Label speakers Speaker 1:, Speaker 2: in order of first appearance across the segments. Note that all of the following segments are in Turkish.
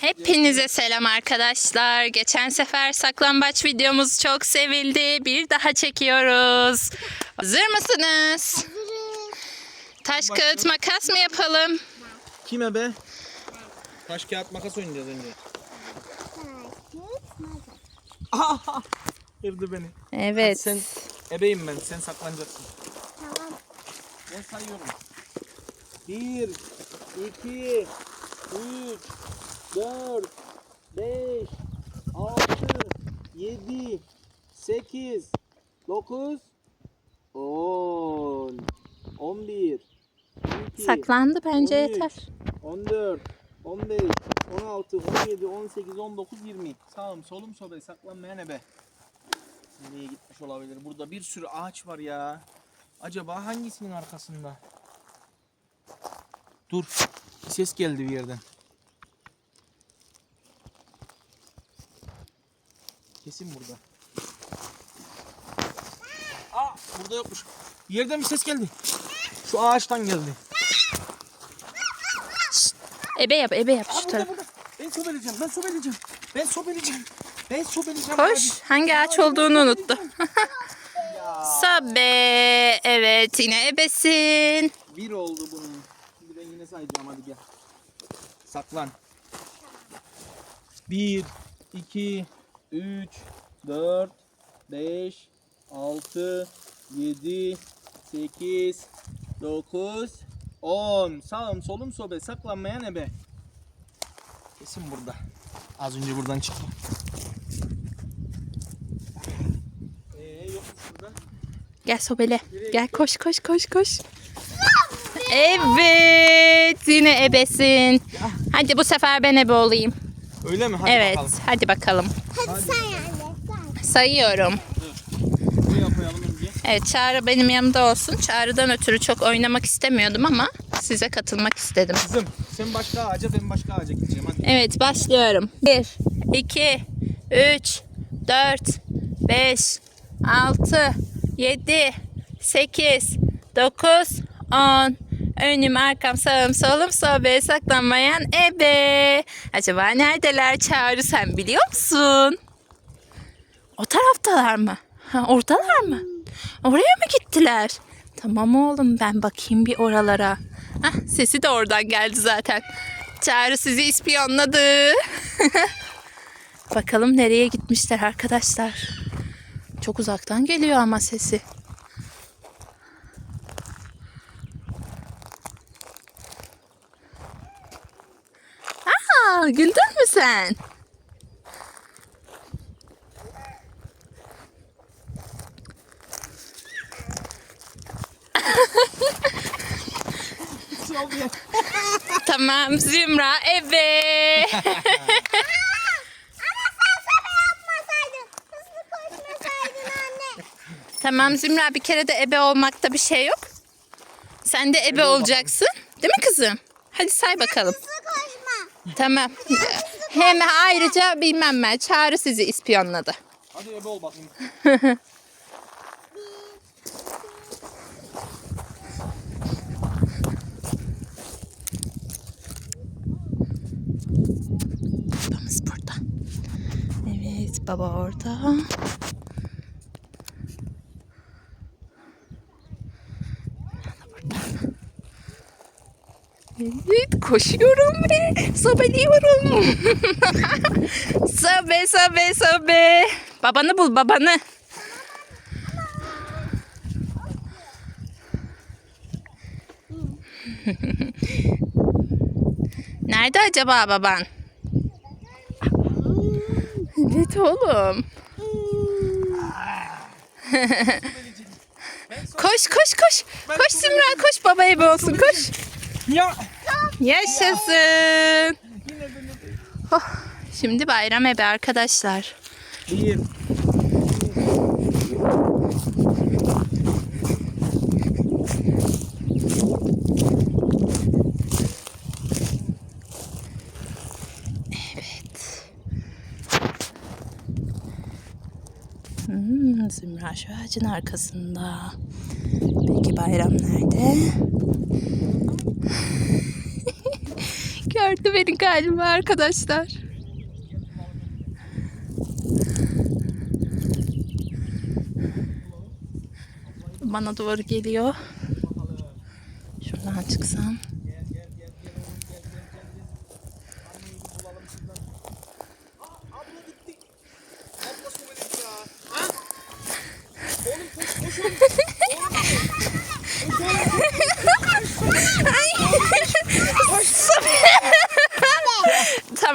Speaker 1: Hepinize selam arkadaşlar. Geçen sefer saklambaç videomuz çok sevildi. Bir daha çekiyoruz. Hazır mısınız? Taş kağıt makas mı yapalım?
Speaker 2: Kime be? Taş kağıt makas oynayacağız önce. Aha! Kırdı beni.
Speaker 1: Evet.
Speaker 2: Sen ebeyim ben. Sen saklanacaksın. Ben sayıyorum. 1 2 3 4 5 6 7 8 9 10 11 12
Speaker 1: Saklandı bence
Speaker 2: 13,
Speaker 1: yeter.
Speaker 2: 14, 15, 16, 17, 18, 19, 20. Sağım solum sobe saklanmayan ebe. Nereye gitmiş olabilir? Burada bir sürü ağaç var ya. Acaba hangisinin arkasında? Dur. Bir ses geldi bir yerden. Kesin burada. Aa, burada yokmuş. Yerden bir ses geldi. Şu ağaçtan geldi.
Speaker 1: Ebe yap, ebe yap
Speaker 2: Aa,
Speaker 1: şu
Speaker 2: burada
Speaker 1: tarafa.
Speaker 2: burada. Ben sobeleyeceğim. Ben sobeleyeceğim. Ben sobeleyeceğim. Ben sobeleyeceğim.
Speaker 1: Koş. Hangi ağaç olduğunu unuttu. Sabe. Evet yine ebesin.
Speaker 2: Bir oldu bunun. Şimdi ben yine sayacağım hadi gel. Saklan. Bir, iki, üç, dört, beş, altı, yedi, sekiz, dokuz, on. Sağım solum sobe saklanmayan ebe. Kesin burada. Az önce buradan çıktı. Ee, burada.
Speaker 1: Gel sobele. Gel koş koş koş koş. Evet yine ebesin. Hadi bu sefer ben ebe olayım.
Speaker 2: Öyle mi? Hadi
Speaker 1: Evet
Speaker 2: bakalım.
Speaker 1: hadi bakalım.
Speaker 2: Hadi.
Speaker 1: Sayıyorum.
Speaker 2: Buraya koyalım önce.
Speaker 1: Evet Çağrı benim yanımda olsun. Çağrı'dan ötürü çok oynamak istemiyordum ama size katılmak istedim.
Speaker 2: Kızım sen başka ağaca ben başka ağaca gideceğim hadi.
Speaker 1: Evet başlıyorum. 1, 2, 3, 4, 5, 6, 7, 8, 9, 10. Önüm, arkam, sağım, solum, sobe, saklanmayan ebe. Acaba neredeler Çağrı sen biliyor musun? O taraftalar mı? Ha, oradalar mı? Oraya mı gittiler? Tamam oğlum ben bakayım bir oralara. Hah, sesi de oradan geldi zaten. Çağrı sizi ispiyonladı. Bakalım nereye gitmişler arkadaşlar. Çok uzaktan geliyor ama sesi. Aa, güldün mü sen? Tamam Zümra eve. Tamam Zümra bir kere de ebe olmakta bir şey yok. Sen de ebe olacaksın. Değil mi kızım? Hadi say bakalım. Tamam. Hem ayrıca bilmem ben Çağrı sizi ispiyonladı.
Speaker 2: Hadi ebe ol bakayım.
Speaker 1: Babamız burada. Evet baba orada. Evet koşuyorum ve sobeliyorum. sobe sobe sobe. Babanı bul babanı. Nerede acaba baban? Evet oğlum. koş koş koş. Koş Simran koş baba ebe olsun koş.
Speaker 2: Ya.
Speaker 1: Yaşasın. Oh, şimdi bayram ebe arkadaşlar.
Speaker 2: Bir.
Speaker 1: Hmm, Zümra şu ağacın arkasında. Peki bayram nerede? Gördüm. bıraktı beni galiba arkadaşlar. Bana doğru geliyor. Şuradan çıksam.
Speaker 2: Gel gel gel gel oğlum gel gel gel gel. Anneyi bir bulalım şuradan. Aa abla gitti. Abla söyledik ya. Ha? Oğlum koş koş oğlum.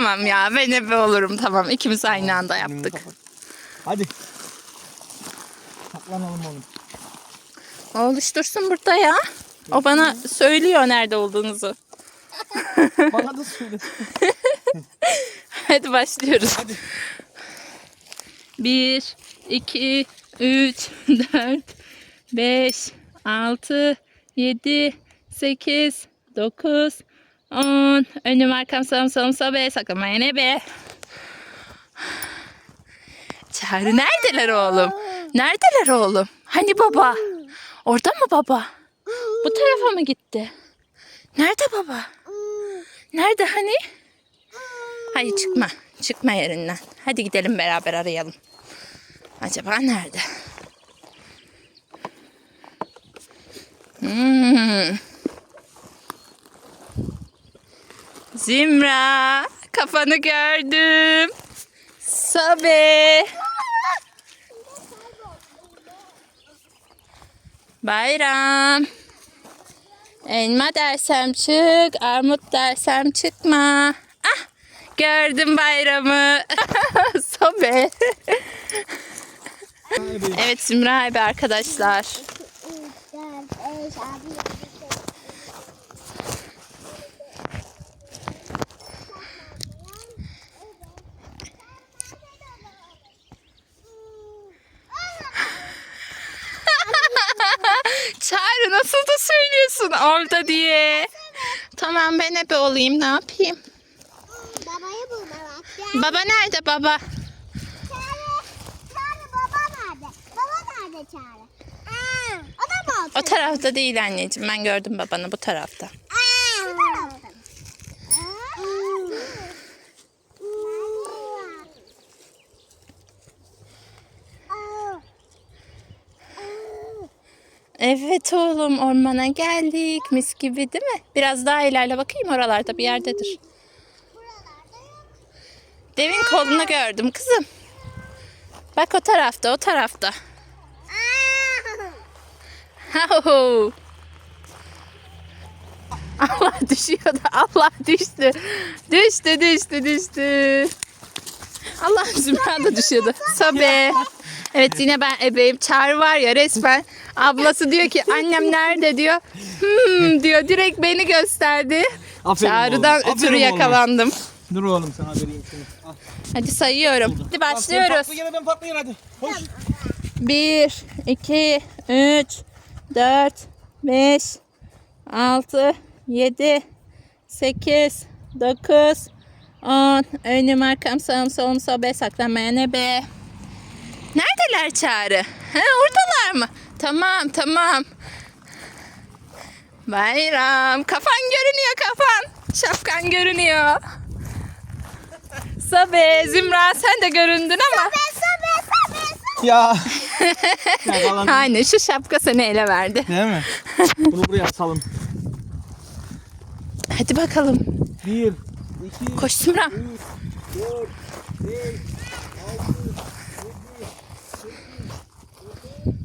Speaker 1: Tamam ya ben ebe olurum tamam. İkimiz aynı anda yaptık.
Speaker 2: Hadi. Saklanalım oğlum.
Speaker 1: O oluştursun burada ya. O bana söylüyor nerede olduğunuzu.
Speaker 2: Bana da söyle.
Speaker 1: Hadi başlıyoruz.
Speaker 2: Hadi.
Speaker 1: 1, 2, 3, 4, 5, 6, 7, 8, 9, 10. Önüm arkam sağım solum sobe saklamaya ne be? Çağrı neredeler oğlum? Neredeler oğlum? Hani baba? Orada mı baba? Bu tarafa mı gitti? Nerede baba? Nerede hani? Hayır çıkma. Çıkma yerinden. Hadi gidelim beraber arayalım. Acaba nerede? Hmm. Zimra, kafanı gördüm. Sabe. Bayram. Elma dersem çık, armut dersem çıkma. Ah, gördüm bayramı. Sobe. evet Zümra abi arkadaşlar. Çağrı nasıl da söylüyorsun orada diye. Tamam ben ebe olayım ne yapayım?
Speaker 3: Babayı bulma vakti.
Speaker 1: Baba nerede baba?
Speaker 3: Çağrı. Çağrı baba nerede? Baba nerede Çağrı? Aa, o da mı
Speaker 1: O tarafta değil anneciğim ben gördüm babanı bu tarafta.
Speaker 3: Aa. Şu tarafta mı? Aa.
Speaker 1: Evet oğlum ormana geldik mis gibi değil mi? Biraz daha ilerle bakayım oralarda bir yerdedir. Devin kolunu gördüm kızım. Bak o tarafta o tarafta. Allah düşüyordu. Allah düştü. Düştü düştü düştü. Allah Zümra da düşüyordu. Sabe. Evet yine ben ebeyim. Çağrı var ya resmen. Ablası diyor ki annem nerede diyor. Hmm diyor. Direkt beni gösterdi.
Speaker 2: Aferin
Speaker 1: Çağrı'dan
Speaker 2: oğlum,
Speaker 1: ötürü
Speaker 2: aferin oğlum.
Speaker 1: yakalandım.
Speaker 2: Dur oğlum sana vereyim şunu. Al.
Speaker 1: Hadi sayıyorum. Hadi
Speaker 2: sen
Speaker 1: başlıyoruz.
Speaker 2: Patlı gene ben patlayın hadi. Koş.
Speaker 1: 1, 2, 3, 4, 5, 6, 7, 8, 9, 10. Önüm arkam sağım solum sobe saklanmaya ne be? Neredeler Çağrı? Ha, oradalar mı? Tamam tamam. Bayram. Kafan görünüyor kafan. Şapkan görünüyor. Sabe, Zümra sen de göründün ama.
Speaker 3: Sabe sabe sabe.
Speaker 2: Ya. Yakalandın.
Speaker 1: Aynen şu şapka seni ele verdi.
Speaker 2: Değil mi? Bunu buraya asalım.
Speaker 1: Hadi bakalım.
Speaker 2: Bir, iki,
Speaker 1: Koş Zümra.
Speaker 2: üç, dört, beş, altı, yedi, sekiz, dokuz.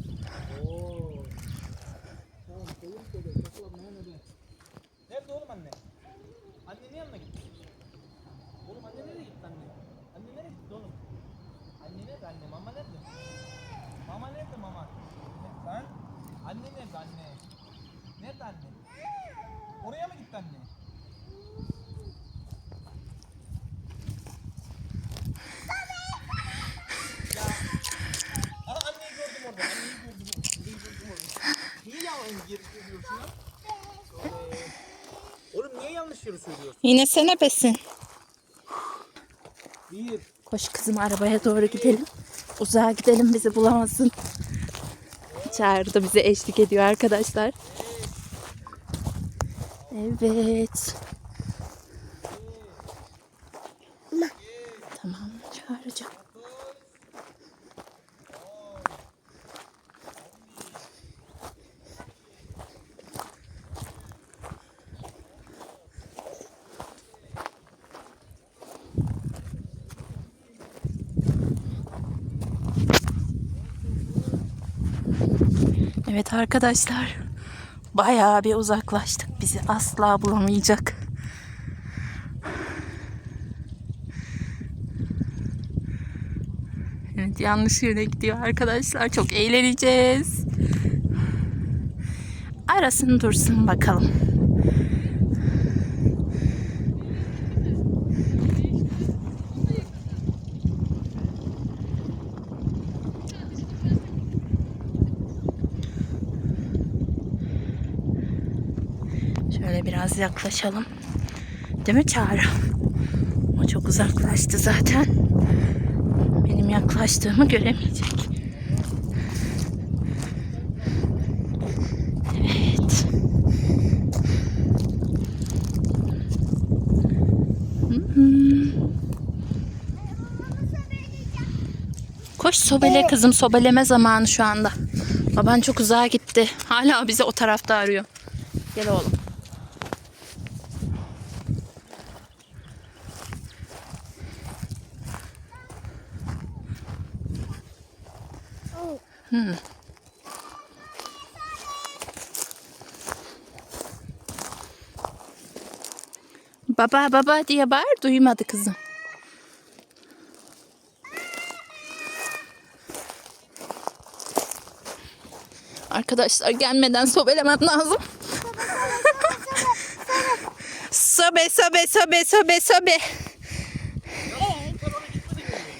Speaker 2: Oo. Tamam, kolum söyle. Bakalım nerede? Nerede oğlum anne? Annenin yanına gitti. Oğlum anne nereye gitti anne? Anne nereye gitti oğlum? Anne nerede anne? Mama nerede? Mama nerede mama? Lan? Anne nerede anne? Nerede anne? Oraya mı gitti anne? Aa anneyi gördüm orada. Anneyi gördüm. Anneyi gördüm orada. Niye yalan geri söylüyorsun ya? Ee, Oğlum niye yanlış yeri söylüyorsun?
Speaker 1: Yine sen ebesin.
Speaker 2: Bir,
Speaker 1: Koş kızım arabaya doğru gidelim. Uzağa gidelim bizi bulamazsın. Çağrı da bize eşlik ediyor arkadaşlar. Evet. Evet arkadaşlar. Bayağı bir uzaklaştık. Bizi asla bulamayacak. Evet yanlış yöne gidiyor arkadaşlar. Çok eğleneceğiz. Arasın dursun bakalım. Şöyle biraz yaklaşalım. Değil mi Çağrı? O çok uzaklaştı zaten. Benim yaklaştığımı göremeyecek. Evet. Koş sobele kızım sobeleme zamanı şu anda. Baban çok uzağa gitti. Hala bizi o tarafta arıyor. Gel oğlum. Baba baba diye bağır duymadı kızım. Arkadaşlar gelmeden sobelemem lazım. sobe sobe sobe sobe sobe.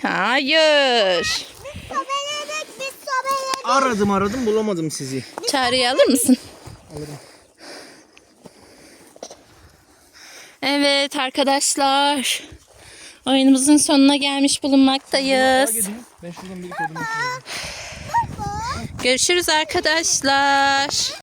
Speaker 1: Hayır.
Speaker 3: Sobeledik biz sobeledik.
Speaker 2: Aradım aradım bulamadım sizi.
Speaker 1: Çağrı'yı alır mısın?
Speaker 2: Alırım.
Speaker 1: Evet arkadaşlar. Oyunumuzun sonuna gelmiş bulunmaktayız. Görüşürüz arkadaşlar.